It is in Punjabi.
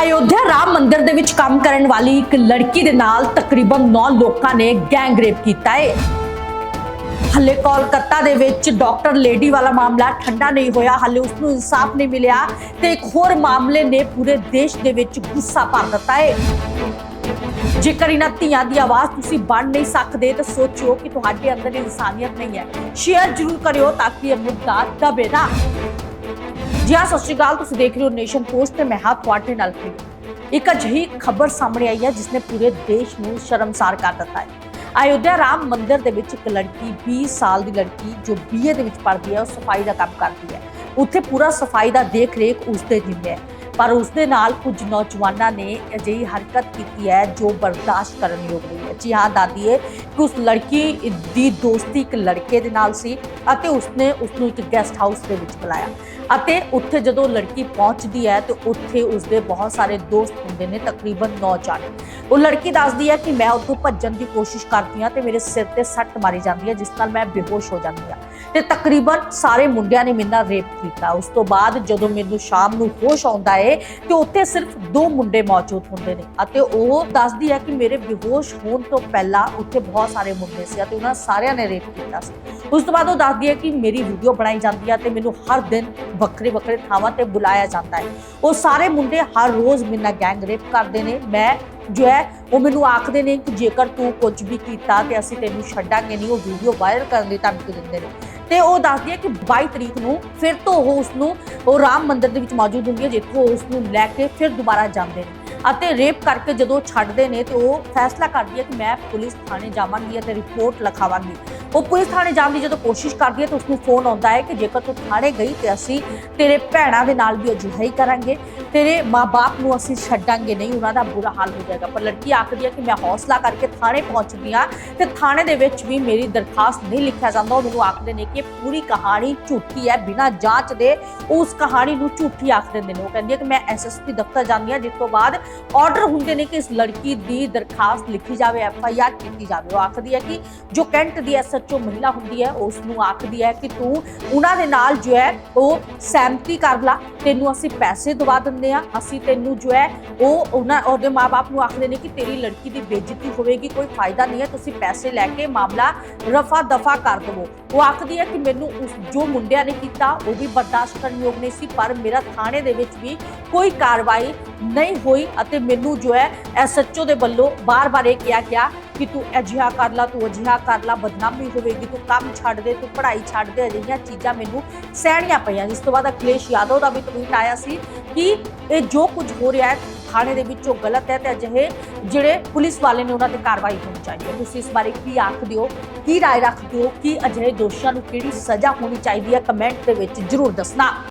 ਅਯੋਧਿਆ ਰਾਮ ਮੰਦਿਰ ਦੇ ਵਿੱਚ ਕੰਮ ਕਰਨ ਵਾਲੀ ਇੱਕ ਲੜਕੀ ਦੇ ਨਾਲ ਤਕਰੀਬਨ 9 ਲੋਕਾਂ ਨੇ ਗੈਂਗ ਰੇਪ ਕੀਤਾ ਹੈ ਹਲੇ ਕੋਲਕਾਤਾ ਦੇ ਵਿੱਚ ਡਾਕਟਰ ਲੇਡੀ ਵਾਲਾ ਮਾਮਲਾ ਠੰਡਾ ਨਹੀਂ ਹੋਇਆ, ਹਲੇ ਉਸ ਨੂੰ ਇਨਸਾਫ ਨਹੀਂ ਮਿਲਿਆ ਤੇ ਇੱਕ ਹੋਰ ਮਾਮਲੇ ਨੇ ਪੂਰੇ ਦੇਸ਼ ਦੇ ਵਿੱਚ ਗੁੱਸਾ ਭਰ ਦਿੱਤਾ ਹੈ ਜੇਕਰ ਇਹਨਾਂ ਧੀਆਂ ਦੀ ਆਵਾਜ਼ ਤੁਸੀਂ ਬਣ ਨਹੀਂ ਸਕਦੇ, ਤਾਂ ਸੋਚੋ ਕਿ ਤੁਹਾਡੇ ਅੰਦਰ ਇਨਸਾਨੀਅਤ ਨਹੀਂ ਹੈ। ਸ਼ੇਅਰ ਜ਼ਰੂਰ ਕਰਿਓ ਤਾਂ ਕਿ ਇਹ ਮੁੱਦਾ ਦਬੇ ਨਾ। ਜੀ ਹਾਂ, ਸਤਿ ਸ਼੍ਰੀ ਅਕਾਲ। ਤੁਸੀਂ ਦੇਖ ਰਹੇ ਹੋ ਨੇਸ਼ਨ ਪੋਸਟ ਤੇ ਮੈਂ ਹਾਂ ਤੁਹਾਡੇ ਨਾਲ ਪ੍ਰੀਤ ਇੱਕ ਅਜਿਹੀ ਖਬਰ ਸਾਹਮਣੇ ਆਈ ਹੈ ਜਿਸ ਨੇ ਪੂਰੇ ਦੇਸ਼ ਨੂੰ ਸ਼ਰਮਸਾਰ ਕਰ ਦਿੱਤਾ ਹੈ। ਅਯੋਧਿਆ ਰਾਮ ਮੰਦਿਰ ਦੇ ਵਿੱਚ ਇੱਕ ਲੜਕੀ 20 ਸਾਲ ਦੀ ਲੜਕੀ, ਜੋ ਬੀਏ ਦੇ ਵਿੱਚ ਪੜ੍ਹਦੀ ਹੈ, ਉਹ ਸਫ਼ਾਈ ਦਾ ਕੰਮ ਕਰਦੀ ਹੈ। ਉੱਥੇ ਪੂਰਾ ਸਫ਼ਾਈ ਦਾ ਦੇਖ ਰੇਖ ਉਸਦੇ ਜ਼ਿੰਮੇ ਹੈ। ਪਰ ਉਸਦੇ ਨਾਲ ਕੁਝ ਨੌਜਵਾਨਾਂ ਨੇ ਅਜਿਹੀ ਹਰਕਤ ਕੀਤੀ ਹੈ ਜੋ ਬਰਦਾਸ਼ਤ ਕਰਨ ਯੋਗ ਨਹੀਂ ਹੈ। ਜੀ ਹਾਂ, ਦਾਦੀ ਕਿ ਉਸ ਲੜਕੀ ਦੀ ਦੋਸਤੀ ਇੱਕ ਲੜਕੇ ਦੇ ਨਾਲ ਸੀ ਅਤੇ ਉਸਨੇ ਉਸ ਨੂੰ ਇੱਕ ਗੈਸਟ ਹਾਊਸ ਦੇ ਵਿੱਚ ਬੁਲਾਇਆ। ਅਤੇ ਉੱਥੇ ਜਦੋਂ ਲੜਕੀ ਪਹੁੰਚਦੀ ਹੈ ਤੇ ਉੱਥੇ ਉਸਦੇ ਬਹੁਤ ਸਾਰੇ ਦੋਸਤ ਹੁੰਦੇ ਨੇ, ਤਕਰੀਬਨ 9 ਜਾਣੇ। ਉਹ ਲੜਕੀ ਦੱਸਦੀ ਹੈ ਕਿ ਮੈਂ ਉੱਥੋਂ ਭੱਜਣ ਦੀ ਕੋਸ਼ਿਸ਼ ਕਰਦੀ ਹਾਂ ਤੇ ਮੇਰੇ ਸਿਰ ਤੇ ਸੱਟ ਮਾਰੀ ਜਾਂਦੀ ਹੈ, ਜਿਸ ਨਾਲ ਮੈਂ ਬੇਹੋਸ਼ ਹੋ ਜਾਂਦੀ ਹਾਂ। ਤੇ ਤਕਰੀਬਨ ਸਾਰੇ ਮੁੰਡਿਆਂ ਨੇ ਮੇਰਾ ਰੇਪ ਕੀਤਾ। ਉਸ ਤੋਂ ਬਾਅਦ ਜਦੋਂ ਮੈਨੂੰ ਸ਼ਾਮ ਨੂੰ ਹੋਸ਼ ਆਉਂਦਾ ਹੈ ਤੇ ਉੱਥੇ ਸਿਰਫ ਦੋ ਮੁੰਡੇ ਮੌਜੂਦ ਹੁੰਦੇ ਨੇ ਅਤੇ ਉਹ ਦੱਸਦੀ ਹੈ ਕਿ ਮੇਰੇ ਬੇਹੋਸ਼ ਹੋਣ ਤੋਂ ਪਹਿਲਾਂ ਉੱਥੇ ਬਹੁਤ ਸਾਰੇ ਮੁੰਡੇ ਸੀ ਅਤੇ ਉਹਨਾਂ ਸਾਰਿਆਂ ਨੇ ਰੇਪ ਕੀਤਾ ਸੀ। ਉਸ ਤੋਂ ਬਾਅਦ ਉਹ ਦੱਸਦੀ ਹੈ ਕਿ ਮੇਰੀ ਵੀਡੀਓ ਬਣਾਈ ਜਾਂਦੀ ਹੈ ਤੇ ਮੈਨੂੰ ਹਰ ਦਿਨ ਵੱਖਰੇ ਵੱਖਰੇ ਥਾਵਾਂ ਤੇ ਬੁਲਾਇਆ ਜਾਂਦਾ ਹੈ ਉਹ ਸਾਰੇ ਮੁੰਡੇ ਹਰ ਰੋਜ਼ ਮੇਰੇ ਨਾਲ ਗੈਂਗ ਰੇਪ ਕਰਦੇ ਨੇ। ਮੈਂ ਜੋ ਹੈ, ਉਹ ਮੈਨੂੰ ਆਖਦੇ ਨੇ ਕਿ ਜੇਕਰ ਤੂੰ ਕੁਝ ਵੀ ਕੀਤਾ ਤੇ ਅਸੀਂ ਤੈਨੂੰ ਛੱਡਾਂਗੇ ਨਹੀਂ, ਉਹ ਵੀਡੀਓ ਵਾਇਰਲ ਕਰਨ ਦੀ ਧਮਕੀ ਦਿੰਦੇ ਨੇ। ਤੇ ਉਹ ਦੱਸਦੀ ਹੈ ਕਿ 22 ਤਰੀਕ ਨੂੰ ਫਿਰ ਤੋਂ ਉਹ ਉਸ ਨੂੰ ਉਹ ਰਾਮ ਮੰਦਿਰ ਦੇ ਵਿੱਚ ਮੌਜੂਦ ਹੁੰਦੀ ਹੈ, ਜਿੱਥੋਂ ਉਸ ਨੂੰ ਲੈ ਕੇ ਫਿਰ ਦੁਬਾਰਾ ਜਾਂਦੇ ਨੇ। ਅਤੇ ਰੇਪ ਕਰਕੇ ਜਦੋਂ ਛੱਡਦੇ ਨੇ ਤੇ ਉਹ ਫੈਸਲਾ ਕਰਦੀ ਹੈ ਕਿ ਮੈਂ ਪੁਲਿਸ ਥਾਣੇ ਜਾਵਾਂਗੀ ਅਤੇ ਰਿਪੋਰਟ ਲਿਖਾਵਾਂਗੀ। ਉਹ ਪੁਲਿਸ ਥਾਣੇ ਜਾਣ ਦੀ ਜਦੋਂ ਕੋਸ਼ਿਸ਼ ਕਰਦੀ ਹੈ ਤਾਂ ਉਸ ਨੂੰ ਫੋਨ ਆਉਂਦਾ ਹੈ ਕਿ ਜੇਕਰ ਤੂੰ ਥਾਣੇ ਗਈ ਤੇ ਅਸੀਂ ਤੇਰੇ ਭੈਣਾਂ ਦੇ ਨਾਲ ਵੀ ਅਜਿਹਾ ਹੀ ਕਰਾਂਗੇ, ਤੇਰੇ ਮਾਪੇ ਨੂੰ ਅਸੀਂ ਛੱਡਾਂਗੇ। ਨਹੀਂ, ਉਹਨਾਂ ਦਾ ਬੁਰਾ ਹਾਲ ਹੋ ਜਾਏਗਾ। ਪਰ ਲੜਕੀ ਆਖਦੀ ਹੈ ਕਿ ਮੈਂ ਹੌਸਲਾ ਕਰਕੇ ਥਾਣੇ ਪਹੁੰਚਦੀ ਹਾਂ ਤੇ ਥਾਣੇ ਦੇ ਵਿੱਚ ਵੀ ਮੇਰੀ ਦਰਖਾਸਤ ਨਹੀਂ ਲਿਖਿਆ ਜਾਂਦਾ। ਉਹ ਮੈਨੂੰ ਆਖਦੇ ਨੇ ਕਿ ਪੂਰੀ ਕਹਾਣੀ ਝੂਠੀ ਹੈ, ਬਿਨਾਂ ਜਾਂਚ ਦੇ ਉਸ ਕਹਾਣੀ ਨੂੰ ਝੂਠੀ ਆਖ ਦਿੰਦੇ ਨੇ। ਉਹ ਕਹਿੰਦੀ ਹੈ ਕਿ ਮੈਂ ਐਸਐਸਪੀ ਦਫ਼ਤਰ ਜਾਂਦੀ ਹਾਂ, ਜਿਸ ਤੋਂ ਬਾਅਦ ਆਰਡਰ ਹੁੰਦੇ ਨੇ ਕਿ ਇਸ ਲੜਕੀ ਦੀ ਦਰਖਾਸਤ ਲਿਖੀ ਜਾਵੇ, ਐਫ ਆਈ ਆਰ ਕੀਤੀ ਜਾਵੇ। ਉਹ ਆਖਦੀ ਹੈ ਕਿ ਜੋ ਕੈਂਟ ਦੀ ਐਸ ਐਸਐਚਓ ਮਹਿਲਾ ਹੁੰਦੀ ਹੈ ਉਸ ਨੂੰ ਆਖਦੀ ਹੈ ਕਿ ਤੂੰ ਉਹਨਾਂ ਦੇ ਨਾਲ ਜੋ ਹੈ ਉਹ ਸਹਿਮਤੀ ਕਰ ਲਾ, ਤੈਨੂੰ ਅਸੀਂ ਪੈਸੇ ਦਵਾ ਦਿੰਦੇ ਆ ਅਸੀਂ ਤੈਨੂੰ ਜੋ ਹੈ ਉਹ ਉਹਨਾਂ, ਉਹਦੇ ਮਾਪੇ ਨੂੰ ਆਖਦੇ ਨੇ ਕਿ ਤੇਰੀ ਲੜਕੀ ਦੀ ਬੇਇੱਜ਼ਤੀ ਹੋਵੇਗੀ, ਕੋਈ ਫਾਇਦਾ ਨਹੀਂ ਹੈ, ਤੁਸੀਂ ਪੈਸੇ ਲੈ ਕੇ ਮਾਮਲਾ ਰਫਾ ਦਫਾ ਕਰ ਦਵੋ। ਉਹ ਆਖਦੀ ਹੈ ਕਿ ਮੈਨੂੰ ਉਸ, ਜੋ ਮੁੰਡਿਆਂ ਨੇ ਕੀਤਾ, ਉਹ ਵੀ ਬਰਦਾਸ਼ਤ ਕਰਨ ਯੋਗ ਨਹੀਂ ਸੀ, ਪਰ ਮੇਰਾ ਥਾਣੇ ਦੇ ਵਿੱਚ ਵੀ ਕੋਈ ਕਾਰਵਾਈ ਨਹੀਂ ਹੋਈ ਅਤੇ ਮੈਨੂੰ ਜੋ ਹੈ ਐਸਐਚਓ ਦੇ ਵੱਲੋਂ ਬਾਰ-ਬਾਰ ਇਹ ਕਿਹਾ ਗਿਆ ਕਿ ਤੂੰ ਅਜਿਹਾ ਕਰ ਲਾ ਤੂੰ ਅਜਿਹਾ ਕਰ ਲਾ ਬਦਨਾਮੀ ਹੋਵੇਗੀ ਤੂੰ ਕੰਮ ਛੱਡ ਦੇ ਤੂੰ ਪੜ੍ਹਾਈ ਛੱਡ ਦੇ ਅਜਿਹੀਆਂ ਚੀਜ਼ਾਂ ਮੈਨੂੰ ਸਹਿਣੀਆਂ ਪਈਆਂ ਜਿਸ ਤੋਂ ਬਾਅਦ ਅਖਿਲੇਸ਼ ਯਾਦਵ ਦਾ ਵੀ ਟਵੀਟ ਆਇਆ ਸੀ ਕਿ ਇਹ ਜੋ ਕੁਝ ਹੋ ਰਿਹਾ ਹੈ ਥਾਣੇ ਦੇ ਵਿੱਚ ਉਹ ਗਲਤ ਹੈ ਤੇ ਅਜਿਹੇ ਜਿਹੜੇ ਪੁਲਿਸ ਵਾਲੇ ਨੇ ਉਹਨਾਂ ਤੇ ਕਾਰਵਾਈ ਹੋਣੀ ਚਾਹੀਦੀ ਹੈ ਤੁਸੀਂ ਇਸ ਬਾਰੇ ਕੀ ਆਖਦੇ ਹੋ ਕੀ رائے ਰੱਖਦੇ ਹੋ ਕਿ ਅਜਿਹੇ ਦੋਸ਼ੀਆਂ ਨੂੰ ਕਿਹੜੀ ਸਜ਼ਾ ਹੋਣੀ ਚਾਹੀਦੀ ਹੈ ਕਮੈਂਟ ਦੇ ਵਿੱਚ ਜਰੂਰ ਦੱਸਣਾ